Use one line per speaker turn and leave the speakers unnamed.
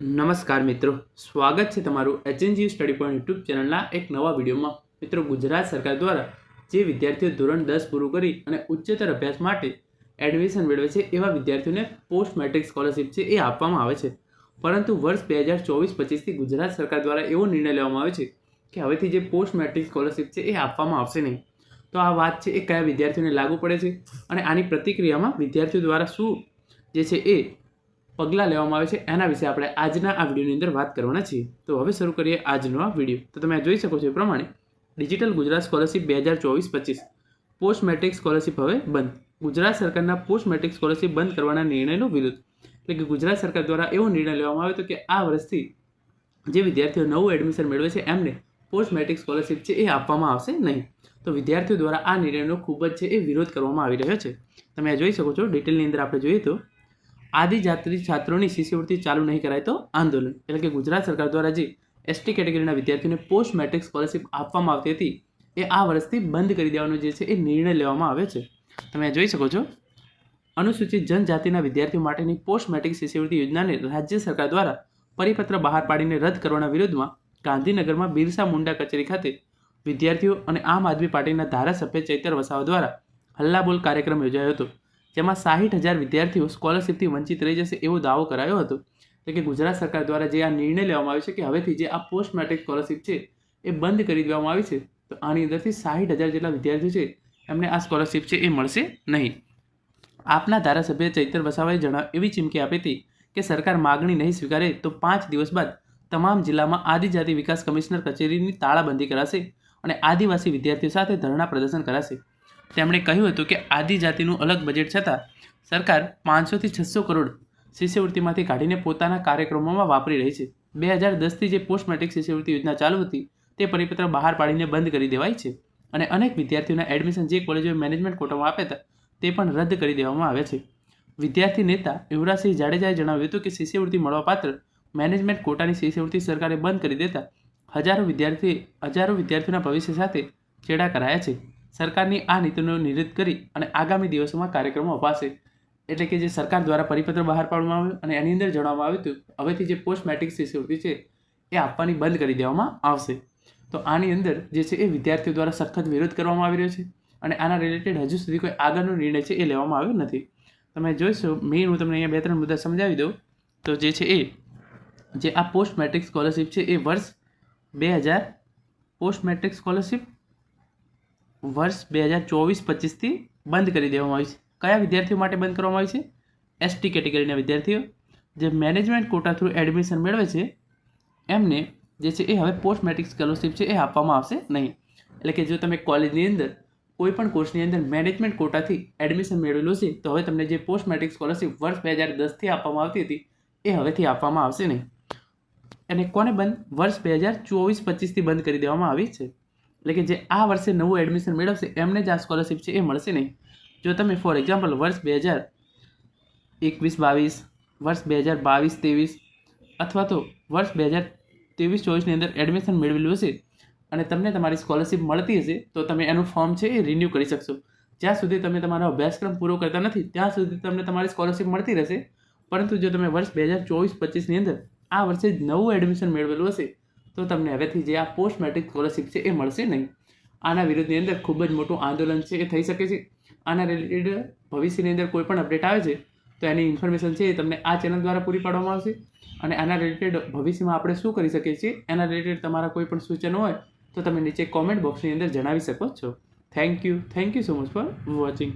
નમસ્કાર મિત્રો. સ્વાગત છે તમારું એચએનજી સ્ટડી પોઈન્ટ યુટ્યુબ ચેનલના એક નવા વિડીયોમાં. મિત્રો, ગુજરાત સરકાર દ્વારા જે વિદ્યાર્થીઓ ધોરણ દસ પૂરું કરી અને ઉચ્ચતર અભ્યાસ માટે એડમિશન મેળવે છે, એવા વિદ્યાર્થીઓને પોસ્ટ મેટ્રિક સ્કોલરશિપ છે એ આપવામાં આવે છે. પરંતુ વર્ષ બે હજાર ચોવીસ પચીસથી ગુજરાત સરકાર દ્વારા એવો નિર્ણય લેવામાં આવે છે કે હવેથી જે પોસ્ટ મેટ્રિક સ્કોલરશિપ છે એ આપવામાં આવશે નહીં. તો આ વાત છે એ કયા વિદ્યાર્થીઓને લાગુ પડે છે અને આની પ્રતિક્રિયામાં વિદ્યાર્થીઓ દ્વારા શું જે છે એ પગલાં લેવામાં આવે છે એના વિશે આપણે આજના આ વિડીયોની અંદર વાત કરવાના છીએ. તો હવે શરૂ કરીએ આજનો આ વીડિયો. તો તમે જોઈ શકો છો એ પ્રમાણે ડિજિટલ ગુજરાત સ્કોલરશિપ બે હજાર ચોવીસ પચીસ. પોસ્ટ મેટ્રિક સ્કોલરશિપ હવે બંધ. ગુજરાત સરકારના પોસ્ટ મેટ્રિક સ્કોલરશિપ બંધ કરવાના નિર્ણયનો વિરોધ એટલે કે ગુજરાત સરકાર દ્વારા એવો નિર્ણય લેવામાં આવ્યો હતો કે આ વર્ષથી જે વિદ્યાર્થીઓ નવું એડમિશન મેળવે છે, એમને પોસ્ટ મેટ્રિક સ્કોલરશિપ છે એ આપવામાં આવશે નહીં. તો વિદ્યાર્થીઓ દ્વારા આ નિર્ણયનો ખૂબ જ છે એ વિરોધ કરવામાં આવી રહ્યો છે. તમે જોઈ શકો છો, ડિટેલની અંદર આપણે જોઈએ તો આદિજાતિ છાત્રોની શિષ્યવૃત્તિ ચાલુ નહીં કરાય તો આંદોલન. એટલે કે ગુજરાત સરકાર દ્વારા જે એસટી કેટેગરીના વિદ્યાર્થીઓને પોસ્ટ મેટ્રિક સ્કોલરશિપ આપવામાં આવતી હતી, એ આ વર્ષથી બંધ કરી દેવાનો જે છે એ નિર્ણય લેવામાં આવ્યો છે. તમે જોઈ શકો છો. અનુસૂચિત જનજાતિના વિદ્યાર્થીઓ માટેની પોસ્ટ મેટ્રિક શિષ્યવૃત્તિ યોજનાને રાજ્ય સરકાર દ્વારા પરિપત્ર બહાર પાડીને રદ કરવાના વિરોધમાં ગાંધીનગરમાં બિરસા મુંડા કચેરી ખાતે વિદ્યાર્થીઓ અને આમ આદમી પાર્ટીના ધારાસભ્ય ચૈતર વસાવા દ્વારા હલ્લાબોલ કાર્યક્રમ યોજાયો હતો. જેમાં સાહીઠ હજાર વિદ્યાર્થીઓ સ્કોલરશિપથી વંચિત રહી જશે એવો દાવો કરાયો હતો. એટલે કે ગુજરાત સરકાર દ્વારા જે આ નિર્ણય લેવામાં આવ્યો છે કે હવેથી જે આ પોસ્ટ મેટ્રિક સ્કોલરશિપ છે એ બંધ કરી દેવામાં આવી છે, તો આની અંદરથી સાહીઠ હજાર જેટલા વિદ્યાર્થીઓ છે એમને આ સ્કોલરશિપ છે એ મળશે નહીં. આપના ધારાસભ્ય ચૈતર વસાવાએ જણાવ એવી ચીમકી આપી હતી કે સરકાર માગણી નહીં સ્વીકારે તો પાંચ દિવસ બાદ તમામ જિલ્લામાં આદિજાતિ વિકાસ કમિશનર કચેરીની તાળાબંધી કરાશે અને આદિવાસી વિદ્યાર્થીઓ સાથે ધરણા પ્રદર્શન કરાશે. તેમણે કહ્યું હતું કે આદિજાતિનું અલગ બજેટ છતાં સરકાર પાંચસોથી છસો કરોડ શિષ્યવૃત્તિમાંથી કાઢીને પોતાના કાર્યક્રમોમાં વાપરી રહી છે. બે હજાર દસથી જે પોસ્ટ મેટ્રિક શિષ્યવૃત્તિ યોજના ચાલુ હતી, તે પરિપત્ર બહાર પાડીને બંધ કરી દેવાઈ છે અને અનેક વિદ્યાર્થીઓના એડમિશન જે કોલેજોએ મેનેજમેન્ટ કોટામાં આપ્યા હતા, તે પણ રદ કરી દેવામાં આવ્યા છે. વિદ્યાર્થી નેતા યુવરાજસિંહ જાડેજાએ જણાવ્યું હતું કે શિષ્યવૃત્તિ મળવાપાત્ર મેનેજમેન્ટ કોટાની શિષ્યવૃત્તિ સરકારે બંધ કરી દેતા હજારો વિદ્યાર્થી હજારો વિદ્યાર્થીઓના ભવિષ્ય સાથે ચેડા કરાયા છે. સરકારની આ નીતિનો નિષેધ કરી અને આગામી દિવસોમાં કાર્યક્રમો અપાશે. એટલે કે જે સરકાર દ્વારા પરિપત્ર બહાર પાડવામાં આવ્યું અને એની અંદર જણાવવામાં આવ્યું હતું, હવેથી જે પોસ્ટ મેટ્રિક શિષ્યવૃત્તિ છે, એ આપવાની બંધ કરી દેવામાં આવશે. તો આની અંદર જે છે એ વિદ્યાર્થીઓ દ્વારા સખત વિરોધ કરવામાં આવી રહ્યો છે અને આના રિલેટેડ હજુ સુધી કોઈ આગળનો નિર્ણય છે એ લેવામાં આવ્યો નથી. તમે જોઈશો મેઇન હું તમને અહીંયા બે ત્રણ મુદ્દા સમજાવી દઉં. તો જે છે એ, જે આ પોસ્ટ મેટ્રિક સ્કોલરશિપ છે એ વર્ષ બે હજાર પોસ્ટ મેટ્રિક સ્કોલરશિપ વર્ષ બે હજાર ચોવીસ પચીસથી બંધ કરી દેવામાં આવી છે. કયા વિદ્યાર્થીઓ માટે બંધ કરવામાં આવી છે? એસટી કેટેગરીના વિદ્યાર્થીઓ. જે મેનેજમેન્ટ કોટા થ્રુ એડમિશન મેળવે છે, એમને જે છે એ હવે પોસ્ટ મેટ્રિક સ્કોલરશિપ છે એ આપવામાં આવશે નહીં. એટલે કે જો તમે કોલેજની અંદર, કોઈ પણ કોર્સની અંદર મેનેજમેન્ટ કોટાથી એડમિશન મેળવેલું છે, તો હવે તમને જે પોસ્ટ મેટ્રિક સ્કોલરશિપ વર્ષ બે હજાર દસથી આપવામાં આવતી હતી, એ હવેથી આપવામાં આવશે નહીં. અને કોને બંધ? વર્ષ બે હજાર ચોવીસ પચીસથી બંધ કરી દેવામાં આવી છે. એટલે કે જે આ વર્ષે નવું એડમિશન મેળવશે, એમને જ આ સ્કોલરશિપ છે, એ મળશે નહીં. જો તમે ફોર એક્ઝામ્પલ વર્ષ બે હજાર એકવીસ, બાવીસ, વર્ષ બે હજાર બાવીસ, ત્રેવીસ, અથવા તો વર્ષ બે હજાર ત્રેવીસ, ચોવીસની અંદર એડમિશન મેળવેલું હશે અને તમને તમારી સ્કોલરશિપ મળતી હશે, તો તમે એનું ફોર્મ છે એ રિન્યૂ કરી શકશો. જ્યાં સુધી તમે તમારો અભ્યાસક્રમ પૂરો કરતા નથી, ત્યાં સુધી તમને તમારી સ્કોલરશિપ મળતી રહેશે. પરંતુ જો તમે વર્ષ બે હજાર ચોવીસ, પચીસની અંદર આ વર્ષે નવું એડમિશન મેળવેલું હશે તો તમને હવેથી જે આ પોસ્ટ મેટ્રિક સ્કોલરશિપ છે એ મળશે નહીં. આના વિરોધની અંદર ખૂબ જ મોટું આંદોલન છે એ થઈ શકે છે. આના રિલેટેડ ભવિષ્યની અંદર કોઈ પણ અપડેટ આવે છે, તો એની ઇન્ફોર્મેશન છે એ તમને આ ચેનલ દ્વારા પૂરી પાડવામાં આવશે. અને આના રિલેટેડ ભવિષ્યમાં આપણે શું કરી શકીએ છીએ, એના રિલેટેડ તમારા કોઈ પણ સૂચનો હોય, તો તમે નીચે કોમેન્ટ બોક્સની અંદર જણાવી શકો છો. Thank you thank you so much for watching